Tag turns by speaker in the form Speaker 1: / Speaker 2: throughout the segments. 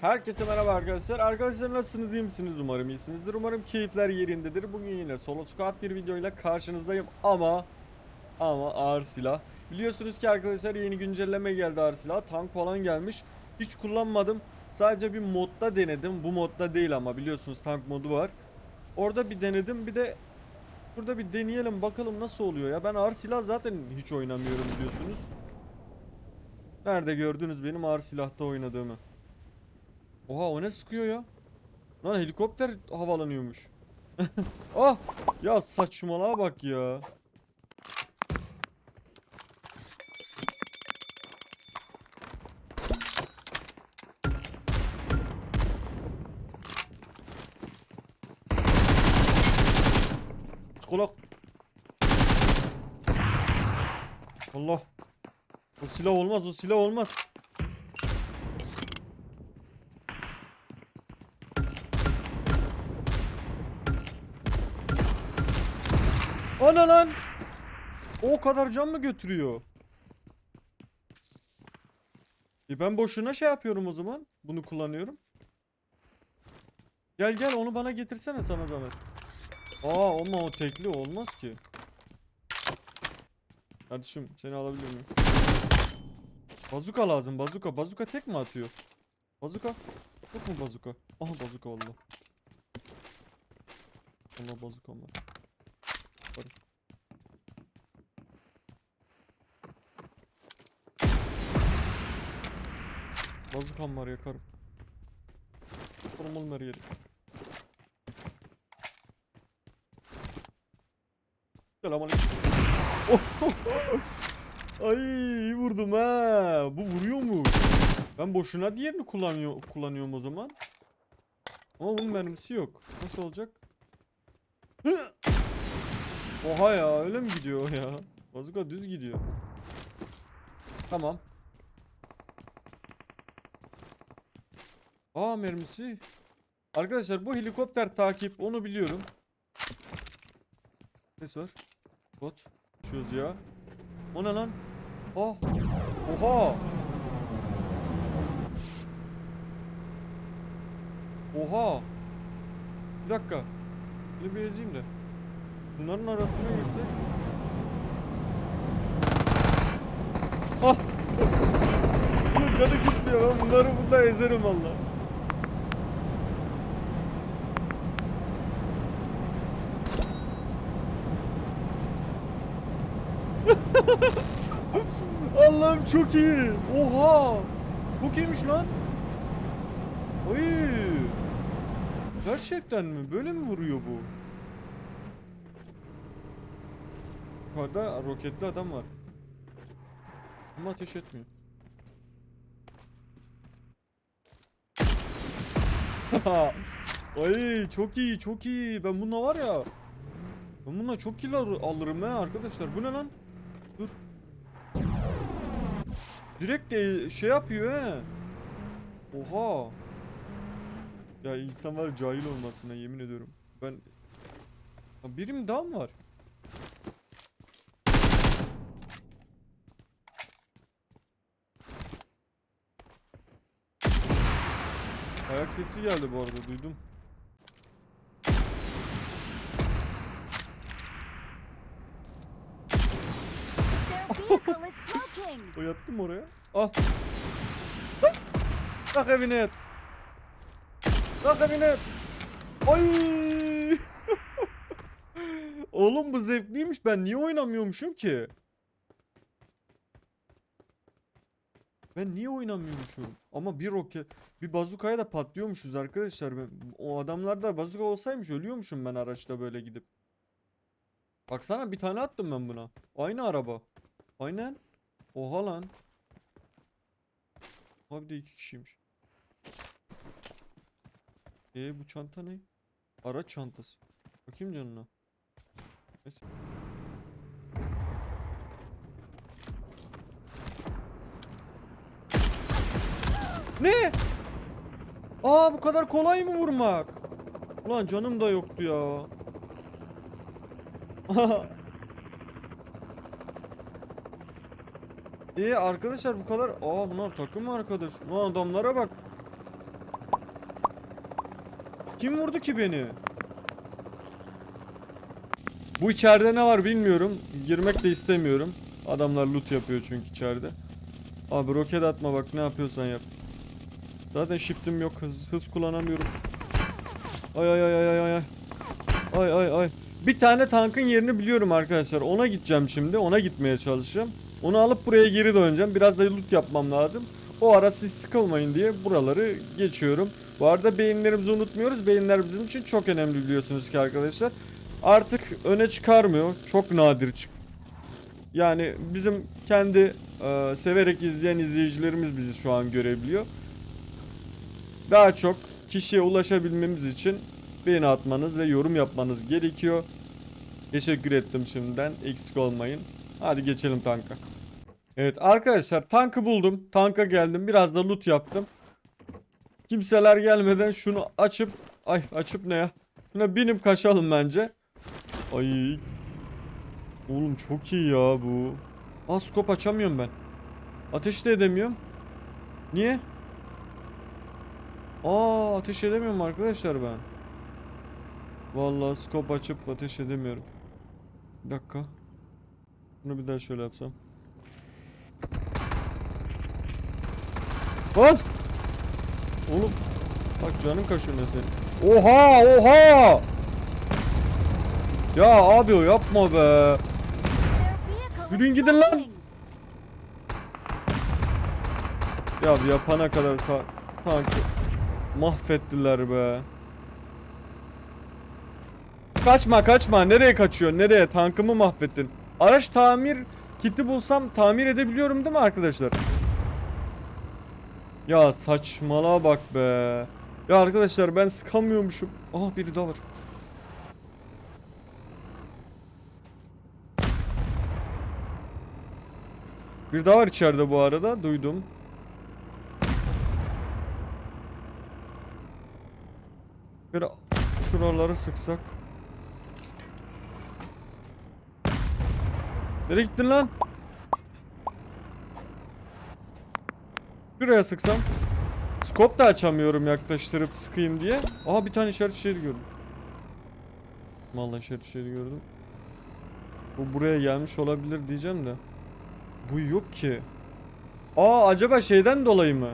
Speaker 1: Herkese merhaba arkadaşlar. Arkadaşlar nasılsınız iyi misiniz? Umarım iyisinizdir. Umarım keyifler yerindedir. Bugün yine solo squad bir videoyla karşınızdayım ama ama ağır silah. Biliyorsunuz ki arkadaşlar yeni güncelleme geldi ağır silah. Tank falan gelmiş. Hiç kullanmadım. Sadece bir modda denedim. Bu modda değil ama biliyorsunuz tank modu var. Orada bir denedim. Bir de burada bir deneyelim bakalım nasıl oluyor ya. Ben ağır silah zaten hiç oynamıyorum biliyorsunuz. Nerede gördünüz benim ağır silahta oynadığımı? Oha o ne sıkıyor ya? Lan helikopter havalanıyormuş. ah! Ya saçmalığa bak ya. Psikolog. Allah. O silah olmaz, o silah olmaz. Ana lan. O kadar can mı götürüyor? E ben boşuna şey yapıyorum o zaman. Bunu kullanıyorum. Gel gel onu bana getirsene sana zahmet. Aa ama o tekli olmaz ki. Kardeşim seni alabilir miyim? Bazuka lazım bazuka. Bazuka tek mi atıyor? Bazuka. Yok mu bazuka? Aha bazuka valla. Allah bazuka var. Bazukam var yakarım. Yakarım oğlum her yeri. Selamünaleyküm. Ay iyi vurdum ha. Bu vuruyor mu? Ben boşuna diğerini kullanıyor kullanıyorum o zaman. Ama bunun mermisi yok. Nasıl olacak? Oha ya öyle mi gidiyor ya? Bazuka düz gidiyor. Tamam. Aa mermisi. Arkadaşlar bu helikopter takip onu biliyorum. Ses var. Bot. Düşüyoruz ya. O ne lan? Oh. Oha. Oha. Bir dakika. Bunu bir ezeyim de. Bunların arasına girsek. Ah! Canı gitti ya. Ben bunları bunda ezerim valla. Allah'ım çok iyi. Oha. Çok iyiymiş lan. Ay. Gerçekten mi? Böyle mi vuruyor bu? Yukarıda roketli adam var. Ama ateş etmiyor. Ay çok iyi çok iyi. Ben bununla var ya. Ben bununla çok kill al- alırım ha arkadaşlar. Bu ne lan? Dur. Direkt de şey yapıyor he. Oha. Ya insan var cahil olmasına yemin ediyorum. Ben birim daha mı var? Ayak sesi geldi bu arada duydum. O yattı mı oraya? Al. Tak evine yat. Tak evine yat. Ay. Oğlum bu zevkliymiş. Ben niye oynamıyormuşum ki? Ben niye oynamıyormuşum? Ama bir roket, bir bazukaya da patlıyormuşuz arkadaşlar. Ben, o adamlarda bazuka olsaymış ölüyormuşum ben araçta böyle gidip. Baksana bir tane attım ben buna. Aynı araba. Aynen. Oha lan. Abi de iki kişiymiş. E bu çanta ne? Araç çantası. Bakayım canına. Neyse. Ne? Aa bu kadar kolay mı vurmak? Ulan canım da yoktu ya. İyi arkadaşlar bu kadar. Aa bunlar takım arkadaş. Ulan adamlara bak. Kim vurdu ki beni? Bu içeride ne var bilmiyorum. Girmek de istemiyorum. Adamlar loot yapıyor çünkü içeride. Abi roket atma bak ne yapıyorsan yap. Zaten shift'im yok. Hız, hız kullanamıyorum. Ay ay ay ay ay ay. Ay ay ay. Bir tane tankın yerini biliyorum arkadaşlar. Ona gideceğim şimdi. Ona gitmeye çalışacağım. Onu alıp buraya geri döneceğim. Biraz da loot yapmam lazım. O ara siz sıkılmayın diye buraları geçiyorum. Bu arada beyinlerimizi unutmuyoruz. Beyinler bizim için çok önemli biliyorsunuz ki arkadaşlar. Artık öne çıkarmıyor. Çok nadir çık. Yani bizim kendi e, severek izleyen izleyicilerimiz bizi şu an görebiliyor. Daha çok kişiye ulaşabilmemiz için beğeni atmanız ve yorum yapmanız gerekiyor. Teşekkür ettim şimdiden. Eksik olmayın. Hadi geçelim tanka. Evet arkadaşlar tankı buldum. Tanka geldim. Biraz da loot yaptım. Kimseler gelmeden şunu açıp ay açıp ne ya? Şuna binip kaçalım bence. Ay. Oğlum çok iyi ya bu. Aa skop açamıyorum ben. Ateş de edemiyorum. Niye? Aa ateş edemiyorum arkadaşlar ben. Vallahi skop açıp ateş edemiyorum. Bir dakika. Bunu bir daha şöyle yapsam. Lan! Oğlum bak canın kaşınıyor senin. Oha oha! Ya abi o yapma be. Yürüyün gidin lan. Ya yapana kadar ta tankı mahvettiler be. Kaçma kaçma nereye kaçıyor nereye tankımı mahvettin. Araç tamir kiti bulsam tamir edebiliyorum değil mi arkadaşlar? Ya saçmalığa bak be. Ya arkadaşlar ben sıkamıyormuşum. Aha biri daha var. Bir daha var içeride bu arada duydum. Bir şuraları sıksak. Nereye gittin lan? Şuraya sıksam. Skop da açamıyorum yaklaştırıp sıkayım diye. Aha bir tane işaret şehri gördüm. Vallahi işaret şehri gördüm. Bu buraya gelmiş olabilir diyeceğim de. Bu yok ki. Aa acaba şeyden dolayı mı?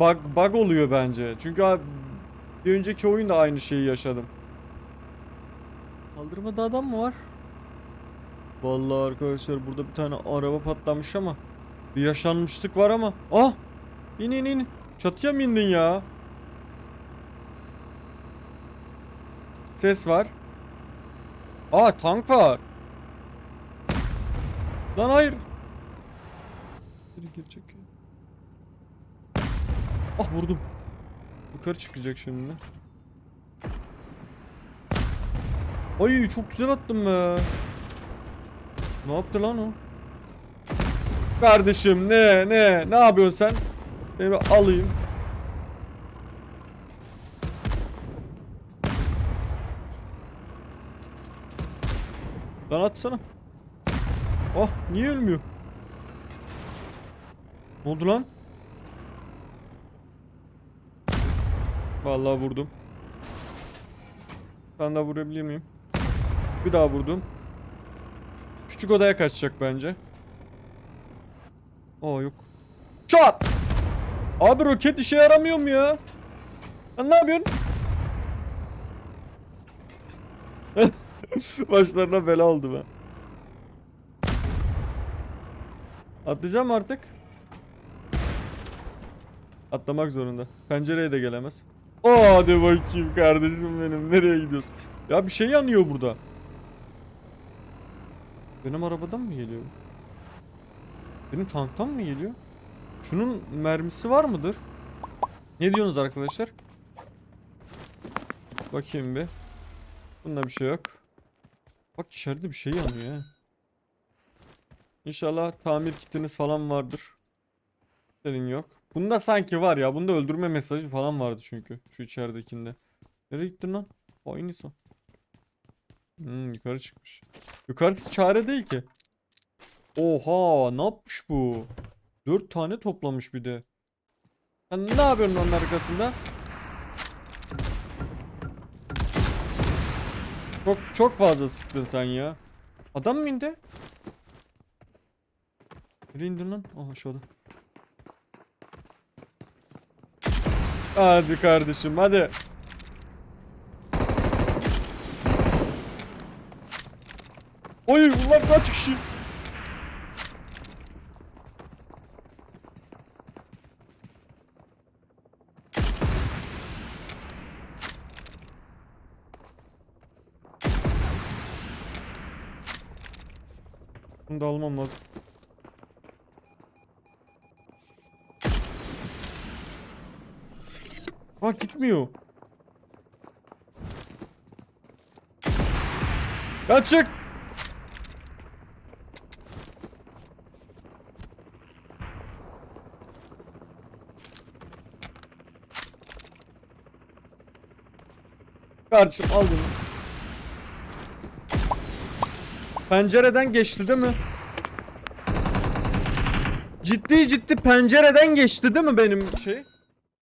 Speaker 1: Bug, bug oluyor bence. Çünkü abi bir önceki oyunda aynı şeyi yaşadım. Kaldırmada adam mı var? Vallahi arkadaşlar burada bir tane araba patlamış ama bir yaşanmışlık var ama. Ah! İn in in. Çatıya mı indin ya? Ses var. Aa tank var. Lan hayır. Biri girecek. Ah vurdum. Yukarı çıkacak şimdi. Ay çok güzel attım be. Ne yaptı lan o? Kardeşim ne ne ne yapıyorsun sen? Beni alayım. Lan atsana. Oh niye ölmüyor? Ne oldu lan? Vallahi vurdum. Ben daha vurabilir miyim? Bir daha vurdum. Küçük odaya kaçacak bence. Aa yok. Çat! Abi roket işe yaramıyor mu ya? Lan ne yapıyorsun? Başlarına bela oldu ben. Atlayacağım artık. Atlamak zorunda. Pencereye de gelemez. O hadi bakayım kardeşim benim. Nereye gidiyorsun? Ya bir şey yanıyor burada. Benim arabadan mı geliyor? Benim tanktan mı geliyor? Şunun mermisi var mıdır? Ne diyorsunuz arkadaşlar? Bakayım bir. Bunda bir şey yok. Bak içeride bir şey yanıyor ha. İnşallah tamir kitiniz falan vardır. Senin yok. Bunda sanki var ya. Bunda öldürme mesajı falan vardı çünkü. Şu içeridekinde. Nereye gittin lan? Aynı insan. Hmm, yukarı çıkmış. Yukarısı çare değil ki. Oha ne yapmış bu? Dört tane toplamış bir de. Sen ne yapıyorsun onun arkasında? Çok çok fazla sıktın sen ya. Adam mı indi? Nereye indin lan? Aha şurada. Hadi kardeşim hadi. Oy bunlar kaç kişi? Bunu da almam lazım. Ha gitmiyor. Ya çık. Kardeşim al bunu. Pencereden geçti değil mi? Ciddi ciddi pencereden geçti değil mi benim şey?